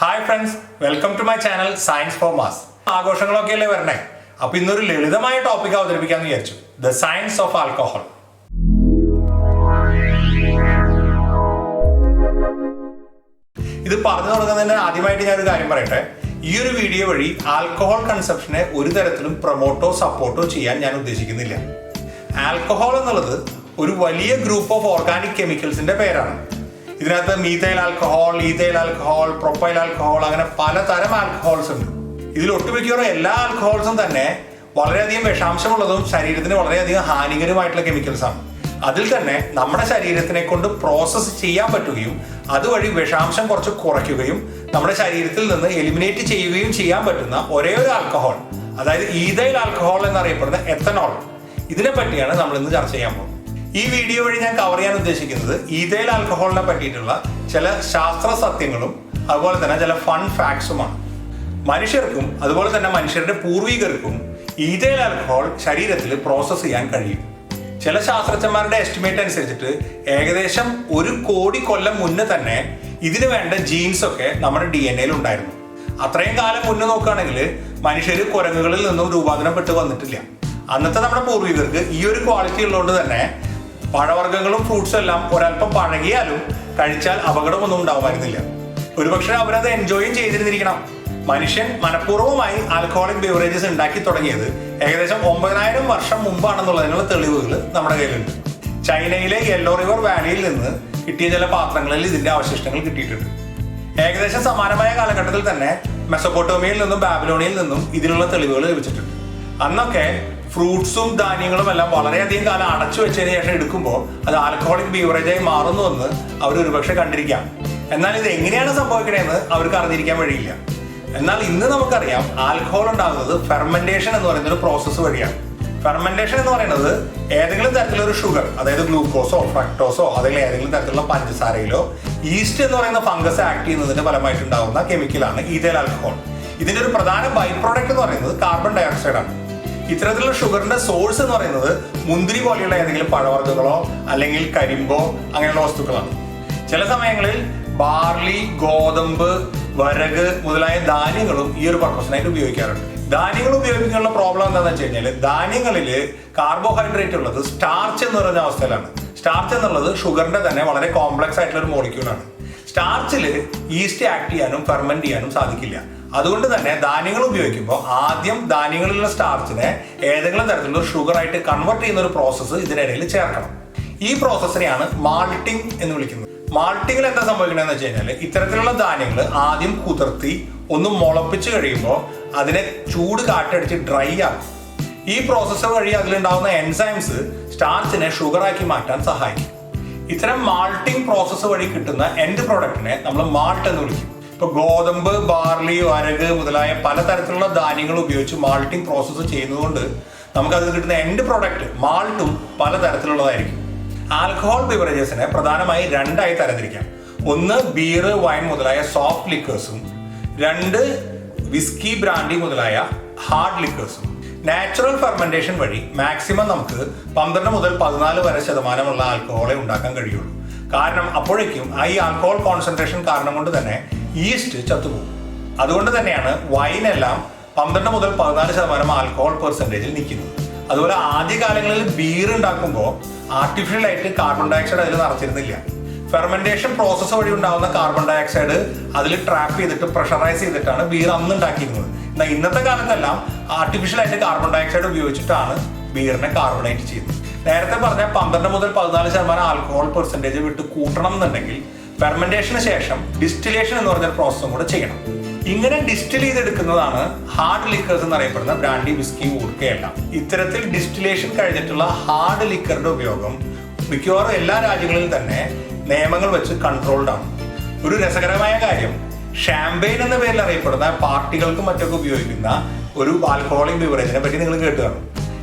Hi friends welcome to my channel science for mass ആഘോഷങ്ങളൊക്കെ അല്ലേ വരണേ? അപ്പൊ ഇന്നൊരു ലളിതമായ ടോപ്പിക് അവതരിപ്പിക്കാന്ന് വിചാരിച്ചു. ദ സയൻസ് ഓഫ് ആൽക്കഹോൾ ഇത് പറഞ്ഞു തുടങ്ങുന്നതിന് ആദ്യമായിട്ട് ഞാൻ ഒരു കാര്യം പറയട്ടെ. ഈ ഒരു വീഡിയോ വഴി ആൽക്കഹോൾ കൺസപ്ഷനെ ഒരു തരത്തിലും പ്രൊമോട്ടോ സപ്പോർട്ടോ ചെയ്യാൻ ഞാൻ ഉദ്ദേശിക്കുന്നില്ല. ആൽക്കഹോൾ എന്നുള്ളത് ഒരു വലിയ ഗ്രൂപ്പ് ഓഫ് ഓർഗാനിക് കെമിക്കൽസിന്റെ പേരാണ്. ഇതിനകത്ത് methyl alcohol ethyl alcohol propyl alcohol അങ്ങനെ പലതരം ആൽക്കഹോൾസ് ഉണ്ട്. ഇതിൽ ഒട്ടുമിക്കവാറും എല്ലാ ആൽക്കഹോൾസും തന്നെ വളരെയധികം വിഷാംശമുള്ളതും ശരീരത്തിന് വളരെയധികം ഹാനികരമായിട്ടുള്ള കെമിക്കൽസ് ആണ്. അതിൽ തന്നെ നമ്മുടെ ശരീരത്തിനെ കൊണ്ട് പ്രോസസ്സ് ചെയ്യാൻ പറ്റുകയും അതുവഴി വിഷാംശം കുറച്ച് കുറയ്ക്കുകയും നമ്മുടെ ശരീരത്തിൽ നിന്ന് എലിമിനേറ്റ് ചെയ്യുകയും ചെയ്യാൻ പറ്റുന്ന ഒരേ ഒരു ആൽക്കഹോൾ അതായത് ഈതൈൽ ആൽക്കഹോൾ എന്നറിയപ്പെടുന്ന എത്തനോൾ ഇതിനെ പറ്റിയാണ് നമ്മൾ ഇന്ന് ചർച്ച ചെയ്യാൻ പോകുന്നത്. ഈ വീഡിയോ വഴി ഞാൻ കവർ ചെയ്യാൻ ഉദ്ദേശിക്കുന്നത് ഈതേൽ ആൽക്കഹോളിനെ പറ്റിയിട്ടുള്ള ചില ശാസ്ത്ര സത്യങ്ങളും അതുപോലെ തന്നെ ചില ഫൺ ഫാക്ട്സുമാണ് മനുഷ്യർക്കും അതുപോലെ തന്നെ മനുഷ്യരുടെ പൂർവികർക്കും ഈതേൽ ആൽക്കഹോൾ ശരീരത്തിൽ പ്രോസസ്സ് ചെയ്യാൻ കഴിയും. ചില ശാസ്ത്രജ്ഞന്മാരുടെ എസ്റ്റിമേറ്റ് അനുസരിച്ചിട്ട് ഏകദേശം ഒരു കോടി കൊല്ലം മുന്നേ തന്നെ ഇതിന് വേണ്ട ജീൻസ് ഒക്കെ നമ്മുടെ ഡി എൻ എയിൽ ഉണ്ടായിരുന്നു. അത്രയും കാലം മുന്നേ നോക്കുകയാണെങ്കിൽ മനുഷ്യർ കുരങ്ങുകളിൽ നിന്നും രൂപാന്തരപ്പെട്ട് വന്നിട്ടില്ല. അന്നത്തെ നമ്മുടെ പൂർവികർക്ക് ഈ ഒരു ക്വാളിറ്റി ഉള്ളതുകൊണ്ട് തന്നെ പഴവർഗങ്ങളും ഫ്രൂട്ട്സും എല്ലാം ഒരല്പം പഴകിയാലും കഴിച്ചാൽ അപകടമൊന്നും ഉണ്ടാവുമായിരുന്നില്ല. ഒരുപക്ഷെ അവരത് എൻജോയും ചെയ്തിരുന്നിരിക്കണം. മനുഷ്യൻ മനഃപൂർവമായി ആൽക്കഹോളിക് ബിവറേജസ് ഉണ്ടാക്കി തുടങ്ങിയത് ഏകദേശം ഒമ്പതിനായിരം വർഷം മുമ്പാണെന്നുള്ളതിനുള്ള തെളിവുകൾ നമ്മുടെ കയ്യിലുണ്ട്. ചൈനയിലെ യെല്ലോ റിവർ വാലിയിൽ നിന്ന് കിട്ടിയ ചില പാത്രങ്ങളിൽ ഇതിന്റെ അവശിഷ്ടങ്ങൾ കിട്ടിയിട്ടുണ്ട്. ഏകദേശം സമാനമായ കാലഘട്ടത്തിൽ തന്നെ മെസപ്പൊട്ടോമിയയിൽ നിന്നും ബാബിലോണിയയിൽ നിന്നും ഇതിനുള്ള തെളിവുകൾ ലഭിച്ചിട്ടുണ്ട്. അന്നൊക്കെ ഫ്രൂട്ട്സും ധാന്യങ്ങളും എല്ലാം വളരെയധികം കാലം അടച്ചു വെച്ചതിന് ശേഷം എടുക്കുമ്പോൾ അത് ആൽക്കഹോളിക് ബീവറേജായി മാറുന്നുവെന്ന് അവർ ഒരുപക്ഷെ കണ്ടിരിക്കാം. എന്നാൽ ഇത് എങ്ങനെയാണ് സംഭവിക്കണേന്ന് അവർക്ക് അറിഞ്ഞിരിക്കാൻ വഴിയില്ല. എന്നാൽ ഇന്ന് നമുക്കറിയാം ആൽക്കഹോൾ ഉണ്ടാകുന്നത് ഫെർമെന്റേഷൻ എന്ന് പറയുന്ന ഒരു പ്രോസസ്സ് വഴിയാണ്. ഫെർമെന്റേഷൻ എന്ന് പറയുന്നത് ഏതെങ്കിലും തരത്തിലൊരു ഷുഗർ അതായത് ഗ്ലൂക്കോസോ ഫ്രക്ടോസോ അല്ലെങ്കിൽ ഏതെങ്കിലും തരത്തിലുള്ള പഞ്ചസാരയിലോ ഈസ്റ്റ് എന്ന് പറയുന്ന ഫംഗസ് ആക്ട് ചെയ്യുന്നതിന്റെ ഫലമായിട്ടുണ്ടാകുന്ന കെമിക്കലാണ് ഈതേൽ ആൽക്കഹോൾ ഇതിന്റെ ഒരു പ്രധാന ബൈ പ്രോഡക്റ്റ് എന്ന് പറയുന്നത് കാർബൺ ഡയോക്സൈഡ് ആണ്. ഇത്തരത്തിലുള്ള ഷുഗറിന്റെ സോഴ്സ് എന്ന് പറയുന്നത് മുന്തിരി പോലെയുള്ള ഏതെങ്കിലും പഴവർഗങ്ങളോ അല്ലെങ്കിൽ കരിമ്പോ അങ്ങനെയുള്ള വസ്തുക്കളാണ്. ചില സമയങ്ങളിൽ ബാർലി ഗോതമ്പ് വരക് മുതലായ ധാന്യങ്ങളും ഈ ഒരു പർപ്പസിനായിട്ട് ഉപയോഗിക്കാറുണ്ട്. ധാന്യങ്ങൾ ഉപയോഗിക്കാനുള്ള പ്രോബ്ലം എന്താണെന്ന് വെച്ച് കഴിഞ്ഞാൽ ധാന്യങ്ങളിൽ കാർബോഹൈഡ്രേറ്റ് ഉള്ളത് സ്റ്റാർച്ച് എന്ന് പറയുന്ന അവസ്ഥയിലാണ്. സ്റ്റാർച്ച് എന്നുള്ളത് ഷുഗറിന്റെ തന്നെ വളരെ കോംപ്ലക്സ് ആയിട്ടുള്ള ഒരു മോളിക്യൂളാണ് സ്റ്റാർച്ചിൽ ഈസ്റ്റ് ആക്ട് ചെയ്യാനും ഫെർമെന്റ് ചെയ്യാനും സാധിക്കില്ല. അതുകൊണ്ട് തന്നെ ധാന്യങ്ങൾ ഉപയോഗിക്കുമ്പോൾ ആദ്യം ധാന്യങ്ങളിലുള്ള സ്റ്റാർച്ചിനെ ഏതെങ്കിലും തരത്തിലുള്ള ഷുഗർ ആയിട്ട് കൺവേർട്ട് ചെയ്യുന്ന ഒരു പ്രോസസ്സ് ഇതിനിടയിൽ ചേർക്കണം. ഈ പ്രോസസ്സിനെയാണ് മാൾട്ടിംഗ് എന്ന് വിളിക്കുന്നത്. മാൾട്ടിങ്ങിൽ എന്താ സംഭവിക്കണമെന്ന് വെച്ച് കഴിഞ്ഞാൽ ഇത്തരത്തിലുള്ള ധാന്യങ്ങൾ ആദ്യം കുതിർത്തി ഒന്ന് മുളപ്പിച്ച് കഴിയുമ്പോൾ അതിനെ ചൂട് കാറ്റടിച്ച് ഡ്രൈ ആക്കും. ഈ പ്രോസസ്സ് വഴി അതിലുണ്ടാകുന്ന എൻസൈംസ് സ്റ്റാർച്ചിനെ ഷുഗറാക്കി മാറ്റാൻ സഹായിക്കും. ഇത്തരം മാൾട്ടിംഗ് പ്രോസസ്സ് വഴി കിട്ടുന്ന എൻഡ് പ്രോഡക്റ്റിനെ നമ്മൾ മാൾട്ട് എന്ന് വിളിക്കും. ഇപ്പൊ ഗോതമ്പ് ബാർലി വരക് മുതലായ പലതരത്തിലുള്ള ധാന്യങ്ങൾ ഉപയോഗിച്ച് മാൾട്ടിംഗ് പ്രോസസ്സ് ചെയ്യുന്നതുകൊണ്ട് നമുക്ക് കിട്ടുന്ന എൻഡ് പ്രോഡക്റ്റ് മാൾട്ടും പലതരത്തിലുള്ളതായിരിക്കും. ആൽക്കഹോൾ ബിവറേജസിനെ പ്രധാനമായി രണ്ടായി തരംതിരിക്കാം. ഒന്ന് ബിയർ വൈൻ മുതലായ സോഫ്റ്റ് ലിക്കേഴ്സും രണ്ട് വിസ്കി ബ്രാൻഡി മുതലായ ഹാർഡ് ലിക്കേഴ്സും നാച്ചുറൽ ഫെർമെന്റേഷൻ വഴി മാക്സിമം നമുക്ക് പന്ത്രണ്ട് മുതൽ പതിനാല് വരെ ശതമാനമുള്ള ആൽക്കഹോളെ ഉണ്ടാക്കാൻ കഴിയുള്ളൂ. കാരണം അപ്പോഴേക്കും ഈ ആൽക്കഹോൾ കോൺസെൻട്രേഷൻ കാരണം കൊണ്ട് തന്നെ ഈസ്റ്റ് ചത്തുപോകും. അതുകൊണ്ട് തന്നെയാണ് വൈനെല്ലാം പന്ത്രണ്ട് മുതൽ പതിനാല് ശതമാനം ആൽക്കഹോൾ പെർസെന്റേജിൽ നിൽക്കുന്നത്. അതുപോലെ ആദ്യകാലങ്ങളിൽ ബീർ ഉണ്ടാക്കുമ്പോൾ ആർട്ടിഫിഷ്യൽ ആയിട്ട് കാർബൺ ഡയോക്സൈഡ് അതിൽ നിറച്ചിരുന്നില്ല. ഫെർമെന്റേഷൻ പ്രോസസ്സ് വഴി ഉണ്ടാകുന്ന കാർബൺ ഡയോക്സൈഡ് അതിൽ ട്രാപ്പ് ചെയ്തിട്ട് പ്രഷറൈസ് ചെയ്തിട്ടാണ് ബീർ അന്ന് ഉണ്ടാക്കിയിരുന്നത്. എന്നാൽ ഇന്നത്തെ കാലത്തെല്ലാം ആർട്ടിഫിഷ്യൽ ആയിട്ട് കാർബൺ ഡയോക്സൈഡ് ഉപയോഗിച്ചിട്ടാണ് ബീറിനെ കാർബണേറ്റ് ചെയ്യുന്നത്. നേരത്തെ പറഞ്ഞ പന്ത്രണ്ട് മുതൽ പതിനാല് ശതമാനം ആൽക്കഹോൾ പെർസെന്റേജ് വിട്ട് കൂട്ടണം എന്നുണ്ടെങ്കിൽ ഫെർമെന്റേഷന് ശേഷം ഡിസ്റ്റിലേഷൻ എന്ന് പറഞ്ഞ പ്രോസസ്സും കൂടെ ചെയ്യണം. ഇങ്ങനെ ഡിസ്റ്റിൽ ചെയ്തെടുക്കുന്നതാണ് ഹാർഡ് ലിക്കേഴ്സ് എന്ന് അറിയപ്പെടുന്ന ബ്രാൻഡി വിസ്കി ഊർക്കയല്ല ഇത്തരത്തിൽ ഡിസ്റ്റിലേഷൻ കഴിഞ്ഞിട്ടുള്ള ഹാർഡ് ലിക്കറിന്റെ ഉപയോഗം മിക്കവാറും എല്ലാ രാജ്യങ്ങളിലും തന്നെ നിയമങ്ങൾ വെച്ച് കൺട്രോൾഡ് ആണ്. ഒരു രസകരമായ കാര്യം ഷാമ്പെയിൻ എന്ന പേരിൽ അറിയപ്പെടുന്ന പാർട്ടികൾക്കും മറ്റൊക്കെ ഉപയോഗിക്കുന്ന ഒരു ആൽക്കഹോളിക് ബിവറേജിനെ പറ്റി നിങ്ങൾ കേട്ടു കാണും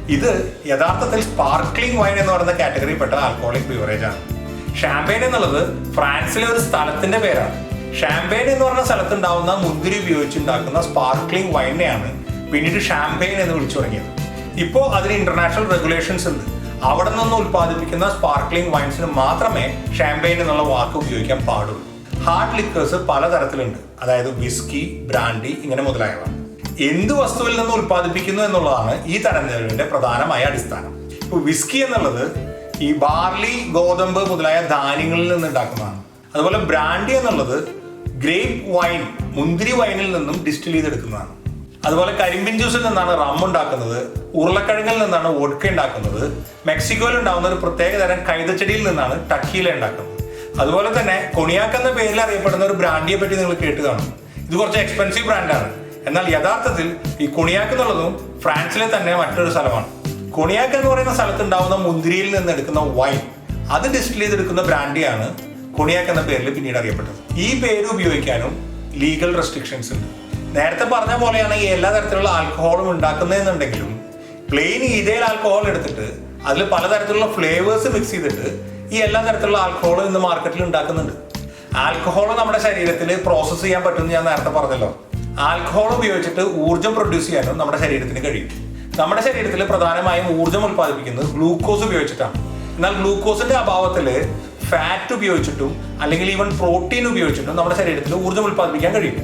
ഇത് യഥാർത്ഥത്തിൽ സ്പാർക്ലിംഗ് വൈൻ എന്ന് പറയുന്ന കാറ്റഗറിയിൽപ്പെട്ട ആൽക്കഹോളിക് ബിവറേജ് ആണ്. ഷാമ്പെയിൻ എന്നുള്ളത് ഫ്രാൻസിലെ ഒരു സ്ഥലത്തിന്റെ പേരാണ്. ഷാമ്പെയിൻ എന്ന് പറഞ്ഞ സ്ഥലത്തുണ്ടാവുന്ന മുന്തിരി ഉപയോഗിച്ച് ഉണ്ടാക്കുന്ന സ്പാർക്ലിംഗ് വൈനെയാണ് പിന്നീട് ഷാമ്പെയിൻ എന്ന് വിളിച്ചു തുടങ്ങിയത്. ഇപ്പോൾ അതിന് ഇന്റർനാഷണൽ റെഗുലേഷൻസ് ഉണ്ട്. അവിടെ നിന്ന് ഉൽപ്പാദിപ്പിക്കുന്ന സ്പാർക്ലിംഗ് വൈൻസിന് മാത്രമേ ഷാമ്പെയിൻ എന്നുള്ള വാക്ക് ഉപയോഗിക്കാൻ പാടുള്ളൂ. ഹാർഡ് ലിക്കേഴ്സ് പലതരത്തിലുണ്ട്. അതായത് വിസ്കി ബ്രാൻഡി ഇങ്ങനെ മുതലായവ. എന്ത് വസ്തുവിൽ നിന്ന് ഉൽപ്പാദിപ്പിക്കുന്നു എന്നുള്ളതാണ് ഈ തരംതിരിവിന്റെ പ്രധാനമായ അടിസ്ഥാനം. ഇപ്പൊ വിസ്കി എന്നുള്ളത് ഈ ബാർലി ഗോതമ്പ് മുതലായ ധാന്യങ്ങളിൽ നിന്ന് ഉണ്ടാക്കുന്നതാണ് അതുപോലെ ബ്രാൻഡി എന്നുള്ളത് ഗ്രേപ്പ് വൈൻ മുന്തിരി വൈനിൽ നിന്നും ഡിസ്റ്റിൽ ചെയ്തെടുക്കുന്നതാണ്. അതുപോലെ കരിമ്പിൻ ജ്യൂസിൽ നിന്നാണ് റം ഉണ്ടാക്കുന്നത് ഉരുളക്കിഴങ്ങിൽ നിന്നാണ് വോഡ്ക ഉണ്ടാക്കുന്നത് മെക്സിക്കോയിൽ ഉണ്ടാകുന്ന ഒരു പ്രത്യേക തരം കൈതച്ചെടിയിൽ നിന്നാണ് ടക്കീല ഉണ്ടാക്കുന്നത്. അതുപോലെ തന്നെ കൊണിയാക്ക് എന്ന പേരിൽ അറിയപ്പെടുന്ന ഒരു ബ്രാൻഡിയെ പറ്റി നിങ്ങൾ കേട്ട് കാണും. ഇത് കുറച്ച് എക്സ്പെൻസീവ് ബ്രാൻഡാണ് എന്നാൽ യഥാർത്ഥത്തിൽ ഈ കൊണിയാക്ക് എന്നുള്ളതും ഫ്രാൻസിലെ തന്നെ മറ്റൊരു സ്ഥലമാണ്. കൊണിയാക്ക് എന്ന് പറയുന്ന സ്ഥലത്ത് ഉണ്ടാവുന്ന മുന്തിരിയിൽ നിന്ന് എടുക്കുന്ന വൈൻ അത് ഡിസ്റ്റിൽ ചെയ്തെടുക്കുന്ന ബ്രാൻഡിയാണ് കൊണിയാക്ക് എന്ന പേരിൽ പിന്നീട് അറിയപ്പെട്ടത്. ഈ പേര് ഉപയോഗിക്കാനും ലീഗൽ റെസ്ട്രിക്ഷൻസ് ഉണ്ട്. നേരത്തെ പറഞ്ഞ പോലെയാണ് ഈ എല്ലാ തരത്തിലുള്ള ആൽക്കഹോളും ഉണ്ടാക്കുന്നതെന്നുണ്ടെങ്കിലും പ്ലെയിൻ ഈതയിൽ ആൽക്കഹോൾ എടുത്തിട്ട് അതിൽ പലതരത്തിലുള്ള ഫ്ലേവേഴ്സ് മിക്സ് ചെയ്തിട്ട് ഈ എല്ലാ തരത്തിലുള്ള ആൽക്കഹോളും ഇന്ന് മാർക്കറ്റിൽ ഉണ്ടാക്കുന്നുണ്ട്. ആൽക്കഹോൾ നമ്മുടെ ശരീരത്തിൽ പ്രോസസ്സ് ചെയ്യാൻ പറ്റുമെന്ന് ഞാൻ നേരത്തെ പറഞ്ഞല്ലോ. ആൽക്കഹോൾ ഉപയോഗിച്ചിട്ട് ഊർജം പ്രൊഡ്യൂസ് ചെയ്യാനും നമ്മുടെ ശരീരത്തിന് കഴിയും. നമ്മുടെ ശരീരത്തിൽ പ്രധാനമായും ഊർജം ഉൽപ്പാദിപ്പിക്കുന്നത് ഗ്ലൂക്കോസ് ഉപയോഗിച്ചിട്ടാണ്. എന്നാൽ ഗ്ലൂക്കോസിന്റെ അഭാവത്തിൽ ഫാറ്റ് ഉപയോഗിച്ചിട്ടും അല്ലെങ്കിൽ ഈവൻ പ്രോട്ടീൻ ഉപയോഗിച്ചിട്ടും നമ്മുടെ ശരീരത്തിൽ ഊർജം ഉൽപ്പാദിപ്പിക്കാൻ കഴിയും.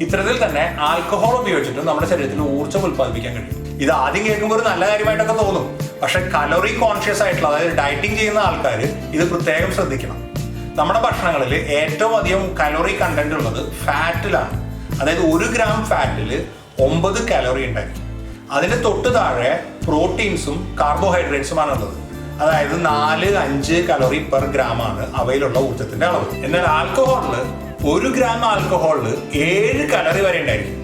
ഇത്തരത്തിൽ തന്നെ ആൽക്കഹോൾ ഉപയോഗിച്ചിട്ടും നമ്മുടെ ശരീരത്തിൽ ഊർജം ഉൽപ്പാദിപ്പിക്കാൻ കഴിയും. ഇത് ആദ്യം കേൾക്കുമ്പോൾ ഒരു നല്ല കാര്യമായിട്ടൊക്കെ തോന്നും. പക്ഷെ കലോറി കോൺഷ്യസ് ആയിട്ടുള്ള അതായത് ഡയറ്റിംഗ് ചെയ്യുന്ന ആൾക്കാർ ഇത് പ്രത്യേകം ശ്രദ്ധിക്കണം. നമ്മുടെ ഭക്ഷണങ്ങളിൽ ഏറ്റവും അധികം കലോറി കണ്ടന്റ് ഉള്ളത് ഫാറ്റിലാണ് അതായത് ഒരു ഗ്രാം ഫാറ്റിൽ ഒമ്പത് കലോറി ഉണ്ടായിരിക്കും. അതിന് തൊട്ട് താഴെ പ്രോട്ടീൻസും കാർബോഹൈഡ്രേറ്റ്സുമാണ് ഉള്ളത് അതായത് നാല് അഞ്ച് കലോറി പെർ ഗ്രാം ആണ് അവയിലുള്ള ഊർജത്തിന്റെ അളവ്. എന്നാൽ ആൽക്കഹോളിൽ ഒരു ഗ്രാം ആൽക്കഹോളിൽ ഏഴ് കലോറി വരെ ഉണ്ടായിരിക്കും.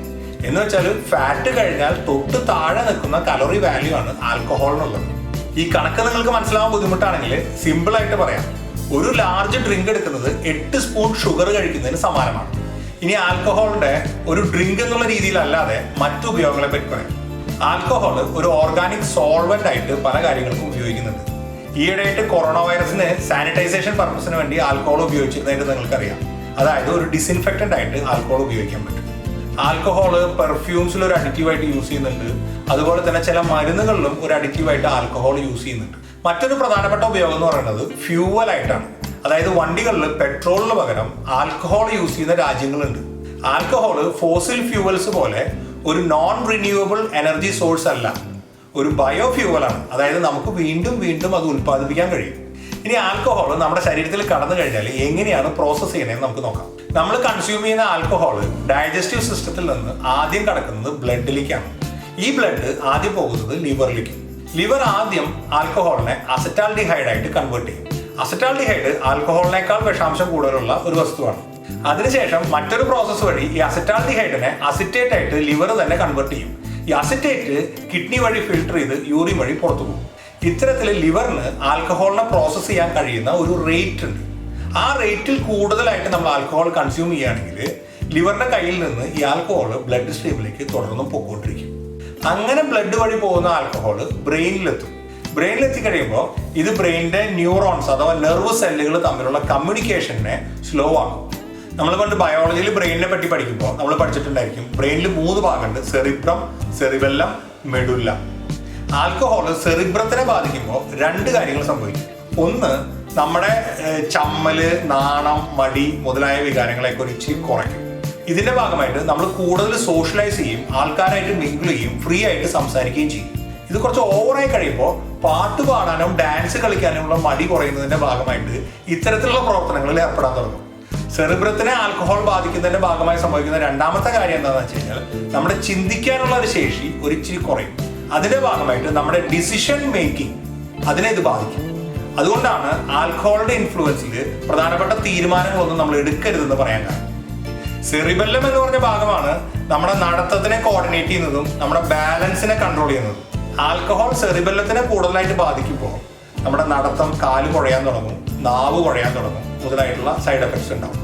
എന്ന് വെച്ചാൽ ഫാറ്റ് കഴിഞ്ഞാൽ തൊട്ട് താഴെ നിൽക്കുന്ന കലോറി വാല്യൂ ആണ് ആൽക്കഹോളിനുള്ളത്. ഈ കണക്ക് നിങ്ങൾക്ക് മനസ്സിലാവാൻ ബുദ്ധിമുട്ടാണെങ്കിൽ സിമ്പിൾ ആയിട്ട് പറയാം. ഒരു ലാർജ് ഡ്രിങ്ക് എടുക്കുന്നത് എട്ട് സ്പൂൺ ഷുഗർ കഴിക്കുന്നതിന് സമാനമാണ്. ഇനി ആൽക്കഹോളിന്റെ ഒരു ഡ്രിങ്ക് എന്നുള്ള രീതിയിലല്ലാതെ മറ്റു ഉപയോഗങ്ങളെ പറ്റി പറയാം. ആൽക്കഹോൾ ഒരു ഓർഗാനിക് സോൾവെന്റ് ആയിട്ട് പല കാര്യങ്ങൾക്കും ഉപയോഗിക്കുന്നുണ്ട്. ഈയിടെയായിട്ട് കൊറോണ വൈറസിന് സാനിറ്റൈസേഷൻ പർപ്പസിന് വേണ്ടി ആൽക്കഹോൾ ഉപയോഗിച്ചിരുന്നതായിട്ട് നിങ്ങൾക്കറിയാം. അതായത് ഒരു ഡിസിൻഫെക്റ്റന്റ് ആയിട്ട് ആൽക്കഹോൾ ഉപയോഗിക്കാൻ പറ്റും. ആൽക്കഹോൾ പെർഫ്യൂംസിൽ ഒരു അഡിറ്റീവ് ആയിട്ട് യൂസ് ചെയ്യുന്നുണ്ട്. അതുപോലെ തന്നെ ചില മരുന്നുകളിലും ഒരു അഡിറ്റീവ് ആയിട്ട് ആൽക്കഹോൾ യൂസ് ചെയ്യുന്നുണ്ട്. മറ്റൊരു പ്രധാനപ്പെട്ട ഉപയോഗം എന്ന് പറയുന്നത് ഫ്യൂവൽ ആയിട്ടാണ്. അതായത് വണ്ടികളിൽ പെട്രോളിന് പകരം ആൽക്കഹോൾ യൂസ് ചെയ്യുന്ന രാജ്യങ്ങളുണ്ട്. ആൽക്കഹോൾ ഫോസിൽ ഫ്യൂവൽസ് പോലെ ഒരു നോൺ റിന്യൂവബിൾ എനർജി സോഴ്സ് അല്ല. ഒരു ബയോ ഫ്യൂവലാണ് അതായത് നമുക്ക് വീണ്ടും വീണ്ടും അത് ഉൽപ്പാദിപ്പിക്കാൻ കഴിയും. ഇനി ആൽക്കഹോൾ നമ്മുടെ ശരീരത്തിൽ കടന്നു കഴിഞ്ഞാൽ എങ്ങനെയാണ് പ്രോസസ്സ് ചെയ്യുന്നതെന്ന് നമുക്ക് നോക്കാം. നമ്മൾ കൺസ്യൂം ചെയ്യുന്ന ആൽക്കഹോൾ ഡൈജസ്റ്റീവ് സിസ്റ്റത്തിൽ നിന്ന് ആദ്യം കടക്കുന്നത് ബ്ലഡിലേക്കാണ് ഈ ബ്ലഡ് ആദ്യം പോകുന്നത് ലിവറിലേക്ക് ലിവർ ആദ്യം ആൽക്കഹോളിനെ അസറ്റാൽഡിഹൈഡ് ആയിട്ട് കൺവേർട്ട് ചെയ്യും. അസറ്റാൽഡിഹൈഡ് ആൽക്കഹോളിനേക്കാൾ വിഷാംശം കൂടുതലുള്ള ഒരു വസ്തുവാണ്. അതിനുശേഷം മറ്റൊരു പ്രോസസ്സ് വഴി ഈ അസറ്റാൽഡിഹൈഡിനെ അസിറ്റേറ്റ് ആയിട്ട് ലിവർ തന്നെ കൺവെർട്ട് ചെയ്യും. ഈ അസിറ്റേറ്റ് കിഡ്നി വഴി ഫിൽട്ടർ ചെയ്ത് യൂറിൻ വഴി പുറത്തു പോകും. ഇത്തരത്തിൽ ലിവറിന് ആൽക്കഹോളിനെ പ്രോസസ്സ് ചെയ്യാൻ കഴിയുന്ന ഒരു റേറ്റ് ഉണ്ട്. ആ റേറ്റിൽ കൂടുതലായിട്ട് നമ്മൾ ആൽക്കഹോൾ കൺസ്യൂം ചെയ്യുകയാണെങ്കിൽ ലിവറിന്റെ കയ്യിൽ നിന്ന് ഈ ആൽക്കഹോൾ ബ്ലഡ് സ്ട്രീമിലേക്ക് തുടർന്നും പൊക്കോണ്ടിരിക്കും. അങ്ങനെ ബ്ലഡ് വഴി പോകുന്ന ആൽക്കഹോൾ ബ്രെയിനിലെത്തും ബ്രെയിനിലെത്തി കഴിയുമ്പോൾ ഇത് ബ്രെയിനിന്റെ ന്യൂറോൺസ് അഥവാ നെർവ് സെല്ലുകൾ തമ്മിലുള്ള കമ്മ്യൂണിക്കേഷനെ സ്ലോ ആക്കും. നമ്മൾ പണ്ട് ബയോളജിയിൽ ബ്രെയിനിനെ പറ്റി പഠിക്കുമ്പോൾ നമ്മൾ പഠിച്ചിട്ടുണ്ടായിരിക്കും. ബ്രെയിനിൽ മൂന്ന് ഭാഗമുണ്ട് സെറിബ്രം സെറിബെല്ലം മെഡുല്ല ആൽക്കഹോൾ സെറിബ്രത്തിനെ ബാധിക്കുമ്പോൾ രണ്ട് കാര്യങ്ങൾ സംഭവിക്കും. ഒന്ന് നമ്മുടെ ചമ്മൽ നാണം മടി മുതലായ വികാരങ്ങളെ കുറിച്ച് കുറയ്ക്കും. ഇതിന്റെ ഭാഗമായിട്ട് നമ്മൾ കൂടുതൽ സോഷ്യലൈസ് ചെയ്യും ആൾക്കാരായിട്ട് മിങ്കിൾ ചെയ്യും ഫ്രീ ആയിട്ട് സംസാരിക്കുകയും ചെയ്യും. ഇത് കുറച്ച് ഓവറായി കഴിയുമ്പോൾ പാട്ട് പാടാനും ഡാൻസ് കളിക്കാനുമുള്ള മടി കുറയുന്നതിന്റെ ഭാഗമായിട്ട് ഇത്തരത്തിലുള്ള പ്രവർത്തനങ്ങളിൽ ഏർപ്പെടാൻ തുടങ്ങും. സെറിബ്രത്തിനെ ആൽക്കഹോൾ ബാധിക്കുന്നതിന്റെ ഭാഗമായി സംഭവിക്കുന്ന രണ്ടാമത്തെ കാര്യം എന്താണെന്ന് വെച്ച് കഴിഞ്ഞാൽ നമ്മുടെ ചിന്തിക്കാനുള്ള ഒരു ശേഷി ഒരിച്ചിരി കുറയും. അതിന്റെ ഭാഗമായിട്ട് നമ്മുടെ ഡിസിഷൻ മേക്കിംഗ് അതിനെ ഇത് ബാധിക്കും. അതുകൊണ്ടാണ് ആൽക്കഹോളിന്റെ ഇൻഫ്ലുവൻസിൽ പ്രധാനപ്പെട്ട തീരുമാനങ്ങളൊന്നും നമ്മൾ എടുക്കരുതെന്ന് പറയാൻ കാരണം. സെറിബെല്ലം എന്ന് പറഞ്ഞ ഭാഗമാണ് നമ്മുടെ നടത്തത്തിനെ കോർഡിനേറ്റ് ചെയ്യുന്നതും നമ്മുടെ ബാലൻസിനെ കൺട്രോൾ ചെയ്യുന്നതും. ആൽക്കഹോൾ സെറിബല്ലത്തിനെ കൂടുതലായിട്ട് ബാധിക്കുമ്പോൾ നമ്മുടെ നടത്തം കാൽ കുഴയാൻ തുടങ്ങും നാവ് കുഴയാൻ തുടങ്ങും. മുതലായിട്ടുള്ള സൈഡ് എഫക്ട്സ് ഉണ്ടാവും.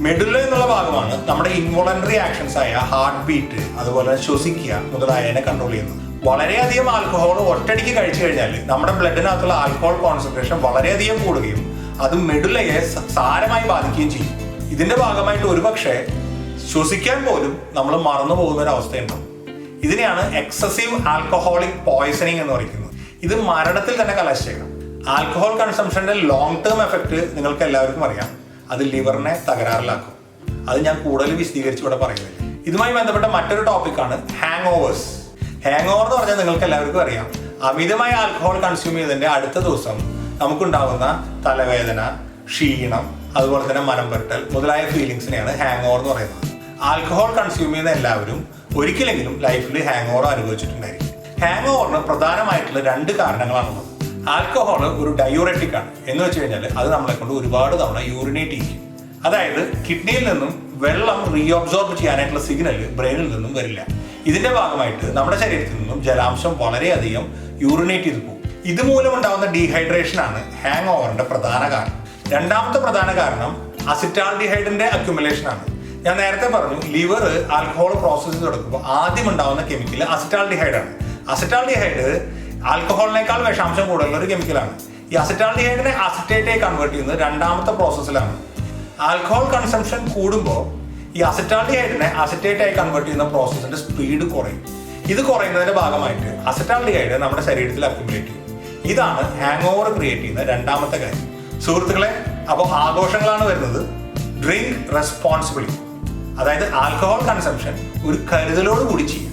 മെഡുല എന്നുള്ള ഭാഗമാണ് നമ്മുടെ ഇൻവോളണ്ടറി ആക്ഷൻസ് ആയ ഹാർട്ട് ബീറ്റ് അതുപോലെ ശ്വസിക്കുക മുതലായതിനെ കൺട്രോൾ ചെയ്യുന്നത്. വളരെയധികം ആൽക്കഹോൾ ഒറ്റടിക്ക് കഴിച്ചു കഴിഞ്ഞാൽ നമ്മുടെ ബ്ലഡിനകത്തുള്ള ആൽക്കഹോൾ കോൺസെൻട്രേഷൻ വളരെയധികം കൂടുകയും അത് മെഡുലയെ സാരമായി ബാധിക്കുകയും ചെയ്യും. ഇതിന്റെ ഭാഗമായിട്ട് ഒരുപക്ഷെ ശ്വസിക്കാൻ പോലും നമ്മൾ മറന്നു പോകുന്ന ഒരു അവസ്ഥയുണ്ടാവും. ഇതിനെയാണ് എക്സസീവ് ആൽക്കഹോളിക് പോയ്സണിങ് എന്ന് പറയുന്നത്. ഇത് മരണത്തിൽ തന്നെ കലാശിച്ചേക്കാം. ആൽക്കഹോൾ കൺസംഷന്റെ ലോങ് ടേം എഫക്റ്റ് നിങ്ങൾക്ക് എല്ലാവർക്കും അറിയാം. അത് ലിവറിനെ തകരാറിലാക്കും. അത് ഞാൻ കൂടുതൽ വിശദീകരിച്ച് ഇവിടെ പറയുന്നില്ല. ഇതുമായി ബന്ധപ്പെട്ട മറ്റൊരു ടോപ്പിക്കാണ് ഹാങ് ഓവേഴ്സ് ഹാങ് ഓവർ എന്ന് പറഞ്ഞാൽ നിങ്ങൾക്ക് എല്ലാവർക്കും അറിയാം. അമിതമായ ആൽക്കഹോൾ കൺസ്യൂം ചെയ്തതിന്റെ അടുത്ത ദിവസം നമുക്കുണ്ടാകുന്ന തലവേദന ക്ഷീണം അതുപോലെ തന്നെ മനം പെട്ടൽ മുതലായ ഫീലിങ്സിനെയാണ് ഹാങ് ഓവർ എന്ന് പറയുന്നത്. ആൽക്കഹോൾ കൺസ്യൂം ചെയ്യുന്ന എല്ലാവരും ഒരിക്കലെങ്കിലും ലൈഫിൽ ഹാങ് ഓവർ അനുഭവിച്ചിട്ടുണ്ടായിരിക്കും. ഹാങ് ഓവറിന് പ്രധാനമായിട്ടുള്ള രണ്ട് കാരണങ്ങളാണുള്ളത്. ആൽക്കഹോൾ ഒരു ഡയൂററ്റിക് ആണ്. എന്ന് വെച്ച് കഴിഞ്ഞാൽ അത് നമ്മളെ കൊണ്ട് ഒരുപാട് തവണ യൂറിനേറ്റ് ചെയ്യും. അതായത് കിഡ്നിയിൽ നിന്നും വെള്ളം റീഅബ്സോർബ് ചെയ്യാനായിട്ടുള്ള സിഗ്നൽ ബ്രെയിനിൽ നിന്നും വരില്ല. ഇതിന്റെ ഭാഗമായിട്ട് നമ്മുടെ ശരീരത്തിൽ നിന്നും ജലാംശം വളരെയധികം യൂറിനേറ്റ് ചെയ്തു പോകും. ഇതുമൂലം ഉണ്ടാകുന്ന ഡീഹൈഡ്രേഷൻ ആണ് ഹാങ് ഓവറിന്റെ പ്രധാന കാരണം. രണ്ടാമത്തെ പ്രധാന കാരണം അസിറ്റാൾഡിഹൈഡിന്റെ അക്യുമുലേഷൻ ആണ്. ഞാൻ നേരത്തെ പറഞ്ഞു ലിവർ ആൽക്കഹോൾ പ്രോസസ്സ് തുടങ്ങുമ്പോൾ ആദ്യം ഉണ്ടാകുന്ന കെമിക്കൽ അസിറ്റാൾഡിഹൈഡ് ആണ്. അസിറ്റാൾഡിഹൈഡ് ആൽക്കഹോളിനേക്കാൾ വിഷാംശം കൂടുതലുള്ള ഒരു കെമിക്കലാണ് ഈ അസിറ്റാൾഡിഹൈഡിനെ അസിറ്റേറ്റായി കൺവേർട്ട് ചെയ്യുന്നത് രണ്ടാമത്തെ പ്രോസസ്സിലാണ് ആൽക്കഹോൾ കൺസംഷൻ കൂടുമ്പോൾ ഈ അസിറ്റാൾഡിഹൈഡിനെ അസറ്റേറ്റായി കൺവേർട്ട് ചെയ്യുന്ന പ്രോസസ്സിന്റെ സ്പീഡ് കുറയും. ഇത് കുറയുന്നതിന്റെ ഭാഗമായിട്ട് അസിറ്റാൾഡിഹൈഡ് നമ്മുടെ ശരീരത്തിൽ അക്യുമുലേറ്റ് ചെയ്യും. ഇതാണ് ഹാങ് ഓവർ ക്രിയേറ്റ് ചെയ്യുന്ന രണ്ടാമത്തെ കാര്യം. സുഹൃത്തുക്കളെ അപ്പോൾ ആഘോഷങ്ങളാണ് വരുന്നത്. ഡ്രിങ്ക് റെസ്പോൺസിബിളി അതായത് ആൽക്കഹോൾ കൺസംഷൻ ഒരു കരുതലോട് കൂടി ചെയ്യും.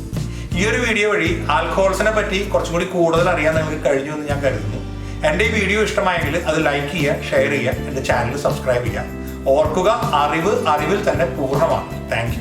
ഈ ഒരു വീഡിയോ വഴി ആൽക്കഹോൾസിനെ പറ്റി കുറച്ചും കൂടി കൂടുതൽ അറിയാൻ നിങ്ങൾക്ക് കഴിഞ്ഞു എന്ന് ഞാൻ കരുതുന്നു. എന്റെ ഈ വീഡിയോ ഇഷ്ടമായെങ്കിൽ അത് ലൈക്ക് ചെയ്യുക ഷെയർ ചെയ്യുക എന്റെ ചാനൽ സബ്സ്ക്രൈബ് ചെയ്യുക. ഓർക്കുക അറിവ് അറിവിൽ തന്നെ പൂർണമാണ്. താങ്ക്